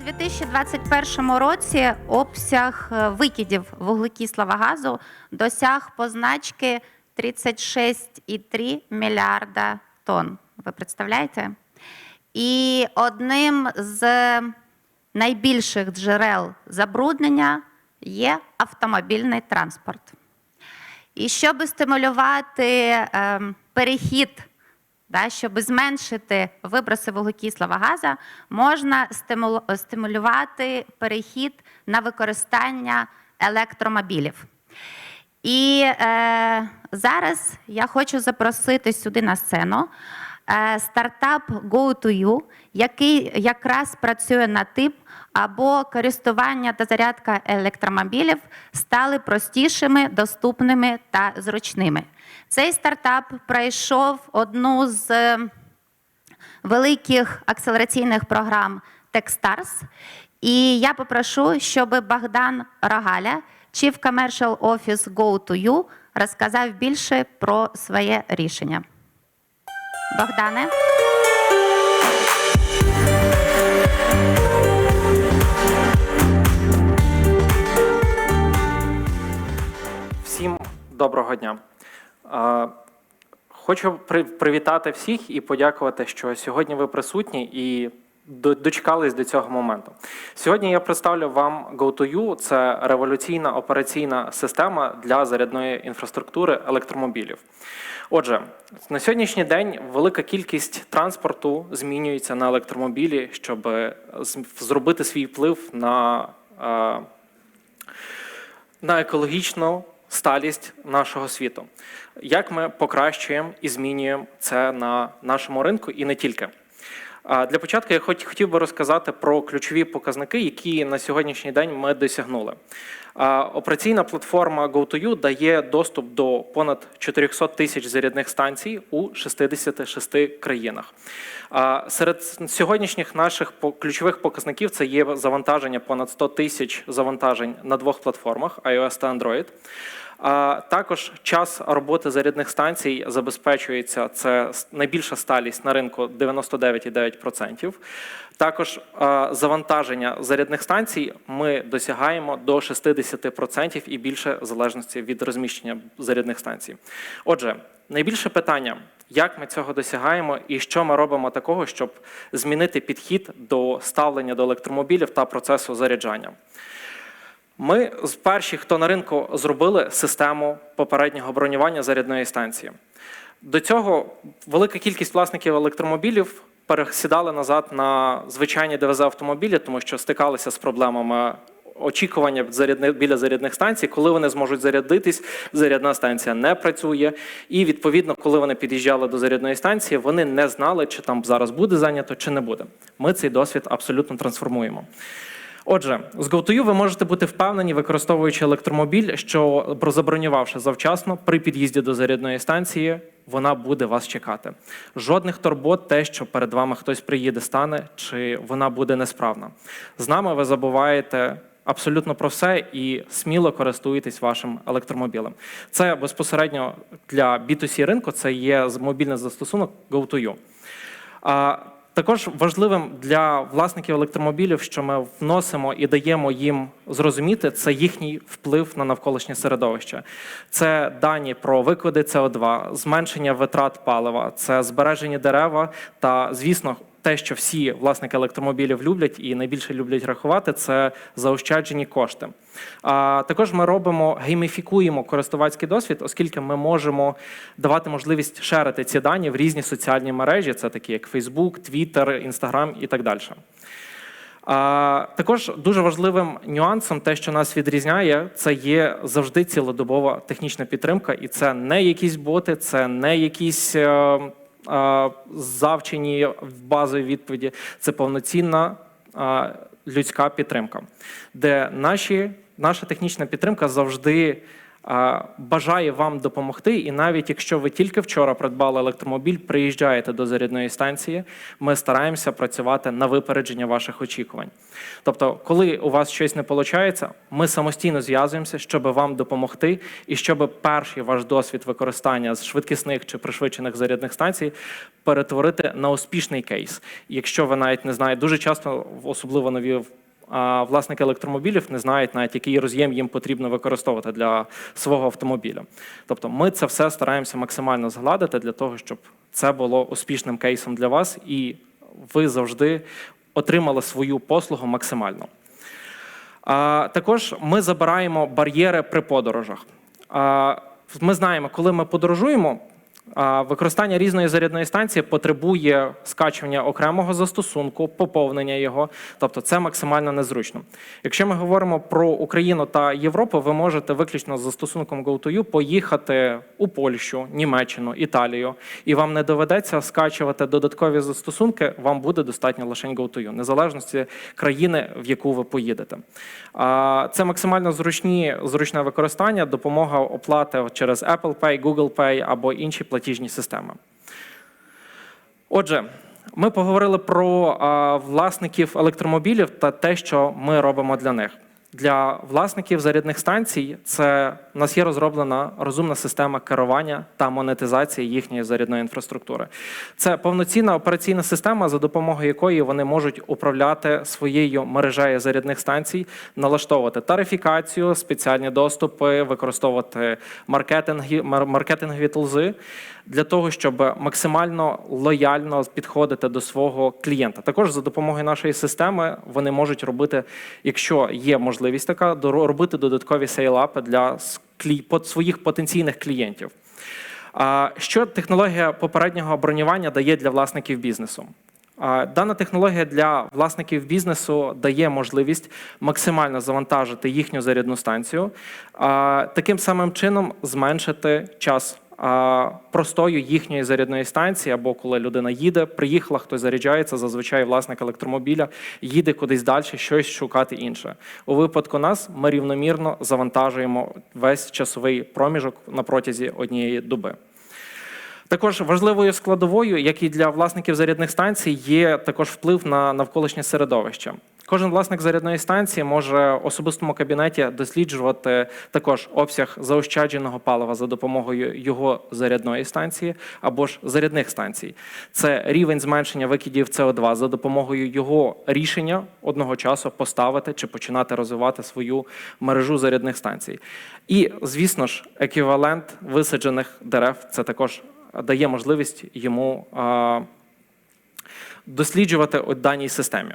2021 році обсяг е, викидів вуглекислого газу досяг позначки 36,3 мільярда тонн. Ви представляєте? І одним з найбільших джерел забруднення є автомобільний транспорт. І щоб стимулювати ем, перехід, да, щоб зменшити виброси вуглекислого газу, можна стимулювати перехід на використання електромобілів. І е, зараз я хочу запросити сюди на сцену е, стартап Go2You, який якраз працює над тим, або користування та зарядка електромобілів стали простішими, доступними та зручними. Цей стартап пройшов одну з е, великих акселераційних програм Techstars. І я попрошу, щоб Богдан Рогаля, Chief Commercial Office Go2You, розказав більше про своє рішення. Богдане. Всім доброго дня. Хочу при- привітати всіх і подякувати, що сьогодні ви присутні і дочекались до цього моменту. Сьогодні я представлю вам GoToU. Це революційна операційна система для зарядної інфраструктури електромобілів. Отже, на сьогоднішній день велика кількість транспорту змінюється на електромобілі, щоб е, зробити свій вплив на е, на екологічну сталість нашого світу. Як ми покращуємо і змінюємо це на нашому ринку і не тільки. Для початку я хоч- хотів би розказати про ключові показники, які на сьогоднішній день ми досягнули. Операційна платформа GoToU дає доступ до понад 400 тисяч зарядних станцій у 66 країнах. Серед сьогоднішніх наших ключових показників це є завантаження понад 100 тисяч завантажень на двох платформах iOS та Android. Також час роботи зарядних станцій забезпечується це найбільша сталість на ринку 99,9%. Також завантаження зарядних станцій ми досягаємо до 60% і більше в залежності від розміщення зарядних станцій. Отже, найбільше питання, як ми цього досягаємо і що ми робимо такого, щоб змінити підхід до ставлення до електромобілів та процесу заряджання. Ми з перші, хто на ринку зробили систему попереднього бронювання зарядної станції. До цього велика кількість власників електромобілів пересідали назад на звичайні ДВЗ автомобілі, тому що стикалися з проблемами очікування біля зарядних станцій, коли вони зможуть зарядитись, зарядна станція не працює. І відповідно, коли вони під'їжджали до зарядної станції, вони не знали, чи там зараз буде зайнято, чи не буде. Ми цей досвід абсолютно трансформуємо. Отже, з GoToU ви можете бути впевнені, використовуючи електромобіль, що забронювавши завчасно при під'їзді до зарядної станції, вона буде вас чекати. Жодних турбот, те, що перед вами хтось приїде, стане, чи вона буде несправна. З нами ви забуваєте. Абсолютно про все і сміло користуєтесь вашим електромобілем. Це безпосередньо для B2C ринку. Це є мобільний застосунок GoToU. Також важливим для власників електромобілів, що ми вносимо і даємо їм зрозуміти, це їхній вплив на навколишнє середовище. Це дані про викиди СО2, зменшення витрат палива, це збережені дерева та, звісно. Те, що всі власники електромобілів люблять і найбільше люблять рахувати, це заощаджені кошти. А також ми робимо гейміфікуємо користувацький досвід, оскільки ми можемо давати можливість шерити ці дані в різні соціальні мережі, це такі як Facebook, Twitter, Instagram і так далі. А, також дуже важливим нюансом, те, що нас відрізняє, це є завжди цілодобова технічна підтримка, і це не якісь боти, це не якісь е, завчені в базовій відповіді, це повноцінна людська підтримка, де наші, наша технічна підтримка завжди бажає вам допомогти. І навіть якщо ви тільки вчора придбали електромобіль, приїжджаєте до зарядної станції, ми стараємося працювати на випередження ваших очікувань. Тобто, коли у вас щось не виходить, ми самостійно зв'язуємося, щоб вам допомогти, і щоб перший ваш досвід використання з швидкісних чи пришвидшених зарядних станцій перетворити на успішний кейс. Якщо ви навіть не знаєте, дуже часто, особливо нові власники електромобілів не знають навіть, який роз'єм їм потрібно використовувати для свого автомобіля. Тобто, ми це все стараємося максимально згладити для того, щоб це було успішним кейсом для вас, і ви завжди отримали свою послугу максимально. Також ми забираємо бар'єри при подорожах. Ми знаємо, коли ми подорожуємо, використання різної зарядної станції потребує скачування окремого застосунку, поповнення його, тобто це максимально незручно. Якщо ми говоримо про Україну та Європу, ви можете виключно з застосунком GoToYou поїхати у Польщу, Німеччину, Італію, і вам не доведеться скачувати додаткові застосунки, вам буде достатньо лише GoToYou, незалежності країни, в яку ви поїдете. Це максимально зручні, зручне використання, допомога оплати через Apple Pay, Google Pay або інші платіжні системи. Отже, ми поговорили про власників електромобілів та те, що ми робимо для них. Для власників зарядних станцій це у нас є розроблена розумна система керування та монетизації їхньої зарядної інфраструктури. Це повноцінна операційна система, за допомогою якої вони можуть управляти своєю мережею зарядних станцій, налаштовувати тарифікацію, спеціальні доступи, використовувати маркетинги, маркетингові тулзи для того, щоб максимально лояльно підходити до свого клієнта. Також за допомогою нашої системи вони можуть робити, якщо є можливість така, доро- робити додаткові сейлапи для своїх потенційних клієнтів. Що технологія попереднього бронювання дає для власників бізнесу? Дана технологія для власників бізнесу дає можливість максимально завантажити їхню зарядну станцію, таким самим чином зменшити час простою їхньої зарядної станції, або коли людина їде, приїхала, хтось заряджається, зазвичай власник електромобіля їде кудись далі, щось шукати інше. У випадку нас ми рівномірно завантажуємо весь часовий проміжок на протязі однієї доби. Також важливою складовою, як і для власників зарядних станцій, є також вплив на навколишнє середовище. Кожен власник зарядної станції може в особистому кабінеті досліджувати також обсяг заощадженого палива за допомогою його зарядної станції або ж зарядних станцій. Це рівень зменшення викидів СО2 за допомогою його рішення одного часу поставити чи починати розвивати свою мережу зарядних станцій. І, звісно ж, еквівалент висаджених дерев це також дає можливість йому досліджувати у даній системі.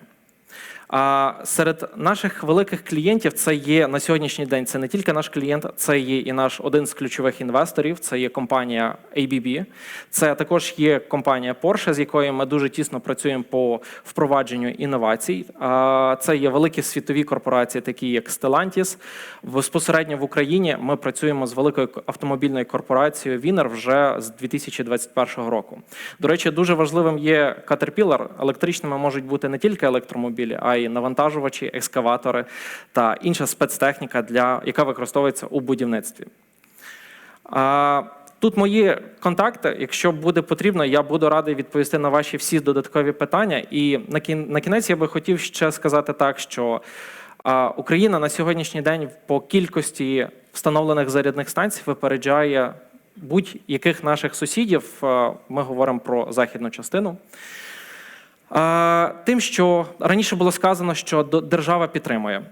А серед наших великих клієнтів це є на сьогоднішній день. Це не тільки наш клієнт, це є і наш один з ключових інвесторів. Це є компанія ABB. Це також є компанія Porsche, з якою ми дуже тісно працюємо по впровадженню інновацій. А Це є великі світові корпорації, такі як Stellantis. Безпосередньо в Україні ми працюємо з великою автомобільною корпорацією Wiener вже з 2021 року. До речі, дуже важливим є Caterpillar. Електричними можуть бути не тільки електромобілі, а й навантажувачі, екскаватори та інша спецтехніка, для, яка використовується у будівництві. Тут мої контакти. Якщо буде потрібно, я буду радий відповісти на ваші всі додаткові питання. І на кін- на кінець я би хотів ще сказати так, що Україна на сьогоднішній день по кількості встановлених зарядних станцій випереджає будь-яких наших сусідів. Ми говоримо про західну частину. Тим, що раніше було сказано, що держава підтримує.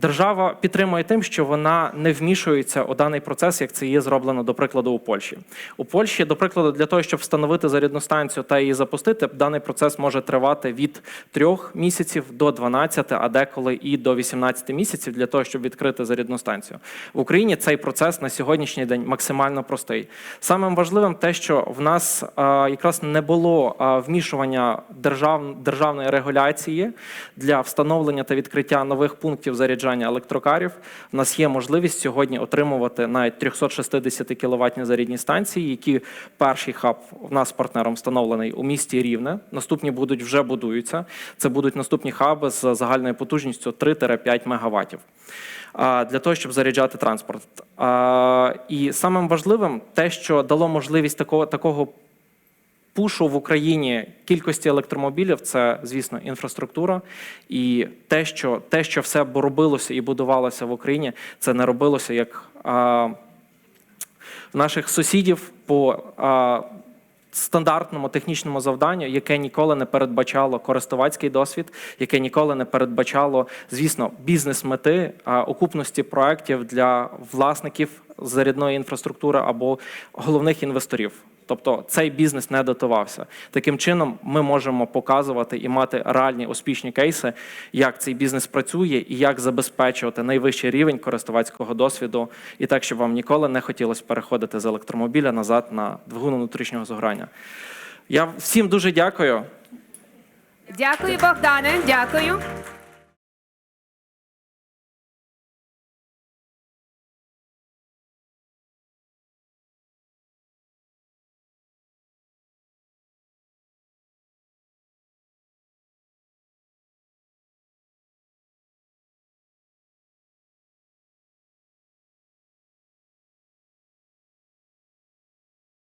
Держава підтримує тим, що вона не вмішується у даний процес, як це є зроблено, до прикладу, у Польщі. У Польщі, до прикладу, для того, щоб встановити зарядну станцію та її запустити, даний процес може тривати від 3 місяців до 12, а деколи і до 18 місяців для того, щоб відкрити зарядну станцію. В Україні цей процес на сьогоднішній день максимально простий. Самим важливим те, що в нас якраз не було вмішування держав, державної регуляції для встановлення та відкриття нових пунктів заряджання електрокарів. У нас є можливість сьогодні отримувати навіть 360 кВт зарядні станції, які перший хаб в нас партнером встановлений у місті Рівне. Наступні будуть вже будуються. Це будуть наступні хаби з загальною потужністю 3-5 МВт. а, Для того щоб заряджати транспорт, і самим важливим те, що дало можливість такого такого пушу в Україні кількості електромобілів це, звісно, інфраструктура. І те, що те, що все робилося і будувалося в Україні, це не робилося як а, наших сусідів по а, стандартному технічному завданню, яке ніколи не передбачало користувацький досвід, яке ніколи не передбачало, звісно, бізнес-мети а, окупності проєктів для власників зарядної інфраструктури або головних інвесторів. Тобто цей бізнес не дотувався. Таким чином, ми можемо показувати і мати реальні успішні кейси, як цей бізнес працює і як забезпечувати найвищий рівень користувацького досвіду, і так, щоб вам ніколи не хотілося переходити з електромобіля назад на двигун внутрішнього згорання. Я всім дуже дякую. Дякую, Богдане. Дякую.